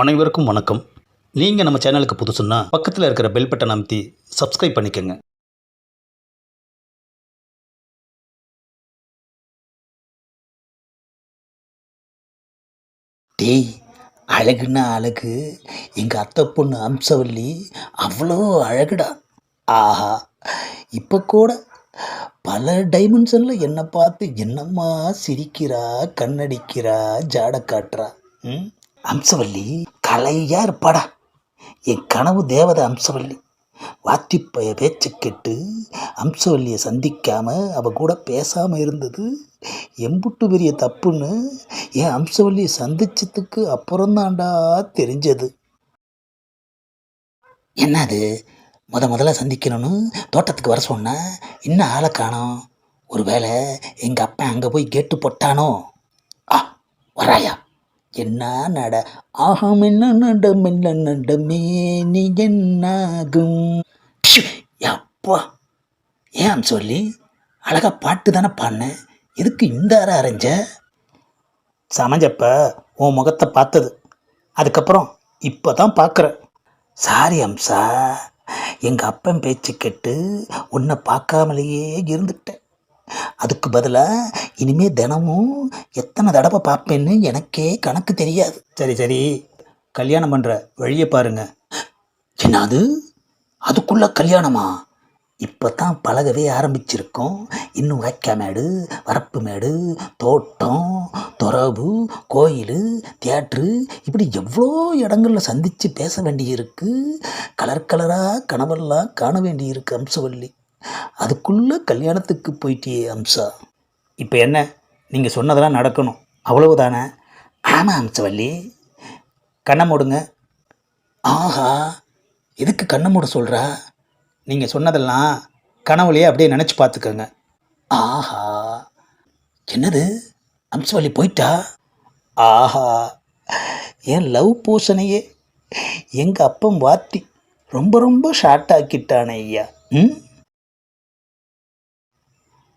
அனைவருக்கும் வணக்கம். நீங்கள் நம்ம சேனலுக்கு புதுசுன்னா பக்கத்தில் இருக்கிற பெல் பட்டன் அமைத்தி சப்ஸ்கிரைப் பண்ணிக்கோங்க. டேய் அழகுன்னா அழகு. எங்கள் அத்தை பொண்ணு அம்சவல்லி அவ்வளோ அழகுடா. ஆஹா இப்போ கூட பல டைமென்ஷனில் என்னை பார்த்து என்னம்மா சிரிக்கிறா கண்ணடிக்கிறா ஜாட காட்டுறா. ம்? அம்சவல்லி கலையாக இருப்பாடா. என் கனவு தேவதை அம்சவல்லி. வாத்திப்பைய பேச்சை கேட்டு அம்சவல்லியை சந்திக்காம அவ கூட பேசாமல் இருந்தது எம்புட்டு பெரிய தப்புன்னு என் அம்சவல்லியை சந்திச்சதுக்கு அப்புறம்தாண்டா தெரிஞ்சது. என்னது? முத முதல்ல சந்திக்கணும்னு தோட்டத்துக்கு வர சொன்னேன் இன்னும் ஆளை காணோம்? ஒருவேளை எங்கள் அப்பா அங்கே போய் கேட்டு போட்டானோ? ஆ வராயா. என்ன நட? ஆகம் என்ன நடம்? என்ன நடமே? நீ என்னாகும்? அப்பா ஏன் சொல்லி? அழகாக பாட்டு தானே பாடினேன் எதுக்கு இந்த அரை அரைஞ்ச? சமைஞ்சப்ப உன் முகத்தை பார்த்தது. அதுக்கப்புறம் இப்போ தான் பார்க்குறேன் சாரி அம்சா. எங்கள் அப்பன் பேச்சு கேட்டு உன்னை பார்க்காமலேயே இருந்துட்டேன். அதுக்கு பதிலாக இனிமேல் தினமும் எத்தனை தடவை பார்ப்பேன்னு எனக்கே கணக்கு தெரியாது. சரி சரி. கல்யாணம் பண்ணுற வழியை பாருங்க. என்னது? அதுக்குள்ள கல்யாணமா? இப்போ தான் பழகவே ஆரம்பிச்சிருக்கோம். இன்னும் வாய்க்கா மேடு வரப்பு மேடு தோட்டம் துறவு கோயில் தியேட்ரு. இப்படி எவ்வளோ இடங்களில் சந்தித்து பேச வேண்டியிருக்கு. கலர் கலராக கனவெல்லாம் காண வேண்டியிருக்கு அம்சவல்லி. அதுக்குள்ளே கல்யாணத்துக்கு போயிட்டியே அம்சா. இப்போ என்ன? நீங்கள் சொன்னதெல்லாம் நடக்கணும். அவ்வளவுதானே? ஆமாம் அம்சவல்லி. கண்ணை மூடுங்க. ஆஹா எதுக்கு கண்ணை மூட சொல்கிறா நீங்கள் சொன்னதெல்லாம் கனவுலையே அப்படியே நினச்சி பார்த்துக்கோங்க. ஆஹா. என்னது? அம்சவல்லி போயிட்டா? ஆஹா. என் லவ் போஷனையே எங்கள் அப்பம் வாத்தி ரொம்ப ரொம்ப ஷார்ட் ஆக்கிட்டானே ஐயா. ம்?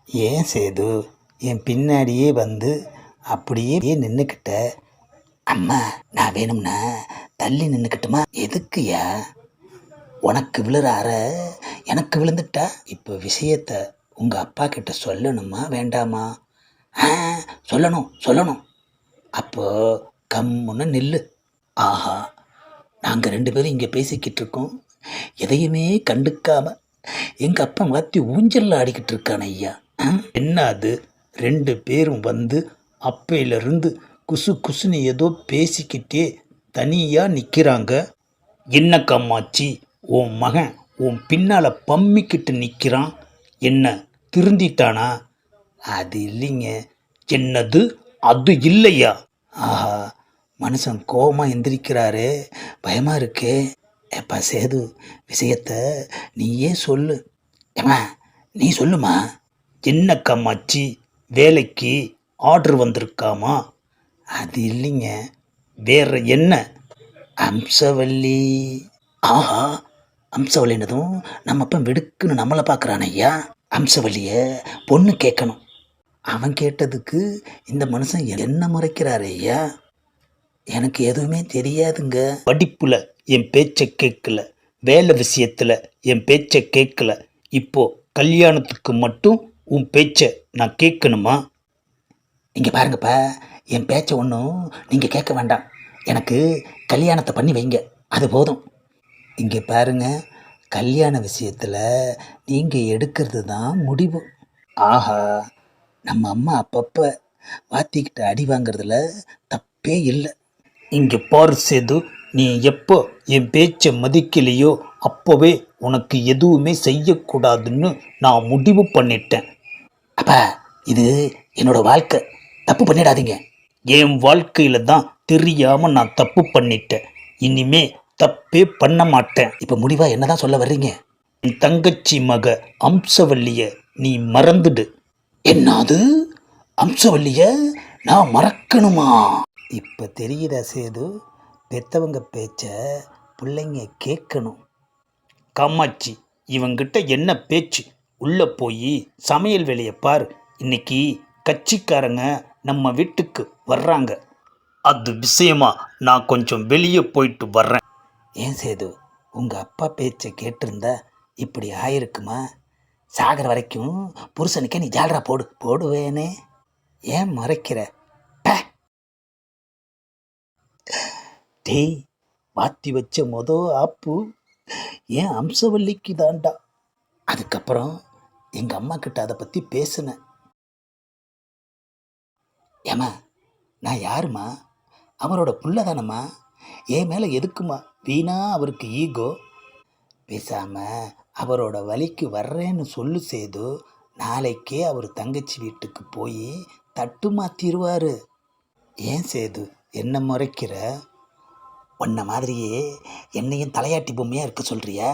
ஏன் சேது? என் பின்னாடியே வந்து அப்படியே நின்றுக்கிட்ட அம்மா நான் வேணும்னா தள்ளி நின்றுக்கிட்டுமா எதுக்குயா உனக்கு விழுறார எனக்கு விழுந்துட்டா? இப்போ விஷயத்த உங்கள் அப்பா கிட்ட சொல்லணுமா வேண்டாமா? ஆ சொல்லணும் சொல்லணும். அப்போ கம்முன்னு நில்லு. ஆஹா நாங்கள் ரெண்டு பேரும் இங்கே பேசிக்கிட்டு இருக்கோம். எதையுமே கண்டுக்காமல் எங்கள் அப்பா மாற்றி ஊஞ்சலில் ஆடிக்கிட்டு இருக்கான ஐயா என்ன அது ரெண்டு பேரும் வந்து அப்பையிலிருந்து குசு குசுன்னு ஏதோ பேசிக்கிட்டே தனியாக நிற்கிறாங்க என்ன கம்மாச்சி உன் மகன் உன் பின்னால் பம்மிக்கிட்டு நிற்கிறான் என்ன திருந்திட்டானா? அது இல்லைங்க. என்னது? அது இல்லையா? ஆஹா மனுஷன் கோவமாக எந்திரிக்கிறாரே. பயமாக இருக்கே. எப்பா சேது விஷயத்த நீயே சொல்லு. ஏமா நீ சொல்லுமா? என்ன கம்மாச்சி வேலைக்கு ஆர்டர் வந்திருக்காமா? அது இல்லைங்க. வேற என்ன? அம்சவல்லி. ஆஹா அம்சவல்லினதும் நம்ம அப்பன் வெடுக்குன்னு நம்மளை பார்க்குறான் ஐயா. அம்சவல்லிய பொண்ணு கேட்கணும் அவன் கேட்டதுக்கு இந்த மனுஷன் என்ன முறைக்கிறாரு ஐயா? எனக்கு எதுவுமே தெரியாதுங்க. படிப்பில் என் பேச்சை கேட்கல வேலை விஷயத்தில் என் பேச்சை கேட்கல இப்போ கல்யாணத்துக்கு மட்டும் உன் பேச்சை நான் கேட்கணுமா? இங்கே பாருங்கப்பா என் பேச்சை ஒன்றும் நீங்கள் கேட்க வேண்டாம். எனக்கு கல்யாணத்தை பண்ணி வைங்க. அது போதும். இங்கே பாருங்க கல்யாண விஷயத்தில் நீங்கள் எடுக்கிறது தான் முடிவு. ஆஹா நம்ம அம்மா அப்பப்போ வாத்திக்கிட்ட அடி வாங்கிறதுல தப்பே இல்லை. இங்கே பாரு சேது நீ எப்போ என் பேச்சை மதிக்கலையோ அப்போவே உனக்கு எதுவுமே செய்யக்கூடாதுன்னு நான் முடிவு பண்ணிட்டேன். அப்பா இது என்னோட வாழ்க்கை. தப்பு பண்ணிடாதீங்க. என் வாழ்க்கையில தான் தெரியாம நான் தப்பு பண்ணிட்டேன். இனிமே தப்பே பண்ண மாட்டேன். இப்போ முடிவாக என்ன தான் சொல்ல வர்றீங்க? என் தங்கச்சி மக அம்சவல்லிய நீ மறந்துடு. என்னது? அம்சவல்லிய நான் மறக்கணுமா? இப்போ தெரியுதா சேது? பெத்தவங்க பேச்ச பிள்ளைங்க கேட்கணும் காமாட்சி இவங்கிட்ட என்ன பேச்சு? உள்ள போய் சமையல் வேலையை பார். இன்னைக்கு கட்சிக்காரங்க நம்ம வீட்டுக்கு வர்றாங்க. அது விஷயமா நான் கொஞ்சம் வெளியே போயிட்டு வர்றேன். ஏன் சேது உங்கள் அப்பா பேச்சை கேட்டிருந்தா இப்படி ஆயிருக்குமா? சாகர வரைக்கும் புருஷனுக்கே நீ ஜால்ரா போடு போடுவேனே. ஏன் மறைக்கிற. டேய் வாத்தி வச்ச மொத ஆப்பு. ஏன் அம்சவல்லிக்கு தாண்டா? அதுக்கப்புறம் எங்கள் அம்மா கிட்ட அதை பற்றி பேசினேன். ஏம்மா நான் யாரும்மா? அவரோட புள்ள தானம்மா என் மேலே எதுக்குமா வீணா அவருக்கு ஈகோ? பேசாமல் அவரோட வழிக்கு வர்றேன்னு சொல்லு சேது நாளைக்கே அவர் தங்கச்சி வீட்டுக்கு போய் தட்டு மாற்றிடுவார் ஏன் சேது என்ன முறைக்கிற? உன்ன மாதிரியே என்னையும் தலையாட்டி பொம்மையாக இருக்க சொல்கிறியா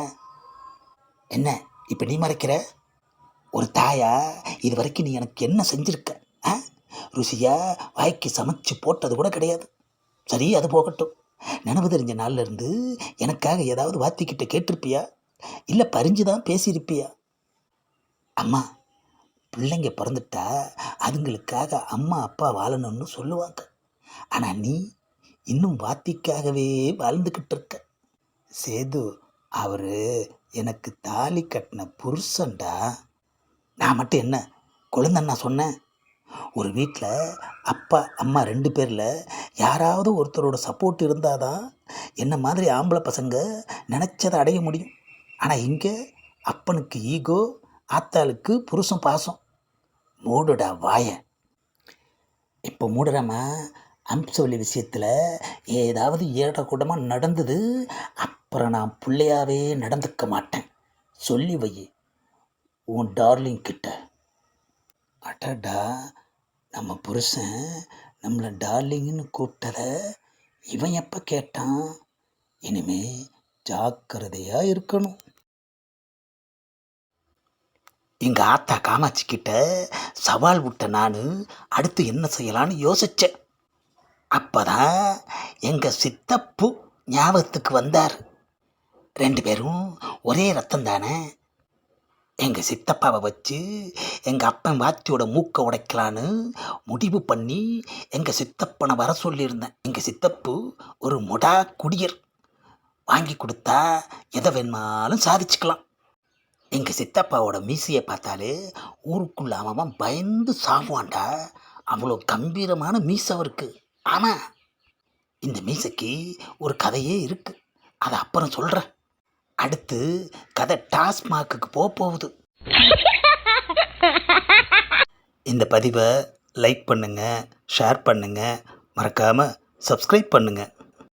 என்ன இப்போ நீ மறைக்கிற? ஒரு தாயா இது வரைக்கும் நீ எனக்கு என்ன செஞ்சிருக்க? ஆ? ருசியாக வாய்க்கு சமைச்சு போட்டது கூட கிடையாது. சரி அது போகட்டும். நினைவு தெரிஞ்ச நாள்லேருந்து எனக்காக ஏதாவது வாத்திக்கிட்ட கேட்டிருப்பியா? இல்லை பறிஞ்சு தான் பேசியிருப்பியா? அம்மா பிள்ளைங்க பிறந்துட்டா அதுங்களுக்காக அம்மா அப்பா வாழணும்னு சொல்லுவாங்க. ஆனால் நீ இன்னும் வாத்திக்காகவே வாழ்ந்துக்கிட்டு இருக்க. சேது அவர் எனக்கு தாலி கட்டின புருஷன்டா. நான் மட்டும் என்ன குழந்தைன்னா சொன்னேன். ஒரு வீட்டில் அப்பா அம்மா ரெண்டு பேரில் யாராவது ஒருத்தரோட சப்போர்ட் இருந்தால் தான் என்ன மாதிரி ஆம்பளை பசங்க நினச்சதை அடைய முடியும். ஆனால் இங்கே அப்பனுக்கு ஈகோ ஆத்தாளுக்கு புருஷன் பாசம். மூடுடா வாய. இப்போ மூடுறாமா? அம்சவல்லி விஷயத்தில் ஏதாவது ஏடக்கூடமாக நடந்தது அப் அப்புறம் நான் பிள்ளையாவே நடந்துக்க மாட்டேன். சொல்லி வை. உன் டார்லிங் கிட்ட. அடடா நம்ம புருஷன் நம்மளை டார்லிங்னு கூப்பிட்டத இவன் எப்போ கேட்டான்? இனிமே ஜாக்கிரதையாக இருக்கணும். எங்கள் ஆத்தா காமாட்சி கிட்ட சவால் விட்ட நான் அடுத்து என்ன செய்யலான்னு யோசித்தேன் அப்பதான் எங்கள் சித்தப்பு ஞாபகத்துக்கு வந்தார். ரெண்டு பேரும் ஒரே ரத்தம் தானே எங்கள் சித்தப்பாவை வச்சு எங்கள் அப்பன் வாத்தியோட மூக்கை உடைக்கலான்னு முடிவு பண்ணி எங்கள் சித்தப்பனை வர சொல்லியிருந்தேன். எங்கள் சித்தப்பு ஒரு முடா குடியர். வாங்கி கொடுத்தா எதை வேணுமாலும் சாதிச்சுக்கலாம். எங்கள் சித்தப்பாவோட மீசையை பார்த்தாலே ஊருக்குள்ள அவன் பயந்து சாவான்டா அவ்வளோ கம்பீரமான மீசை அவருக்கு. ஆனால் இந்த மீசைக்கு ஒரு கதையே இருக்குது அதை அப்புறம் சொல்கிறேன் அடுத்து கதை டாஸ்மாக்குக்கு போக போகுது. இந்த பதிவை லைக் பண்ணுங்கள் ஷேர் பண்ணுங்கள் மறக்காமல் சப்ஸ்கிரைப் பண்ணுங்கள்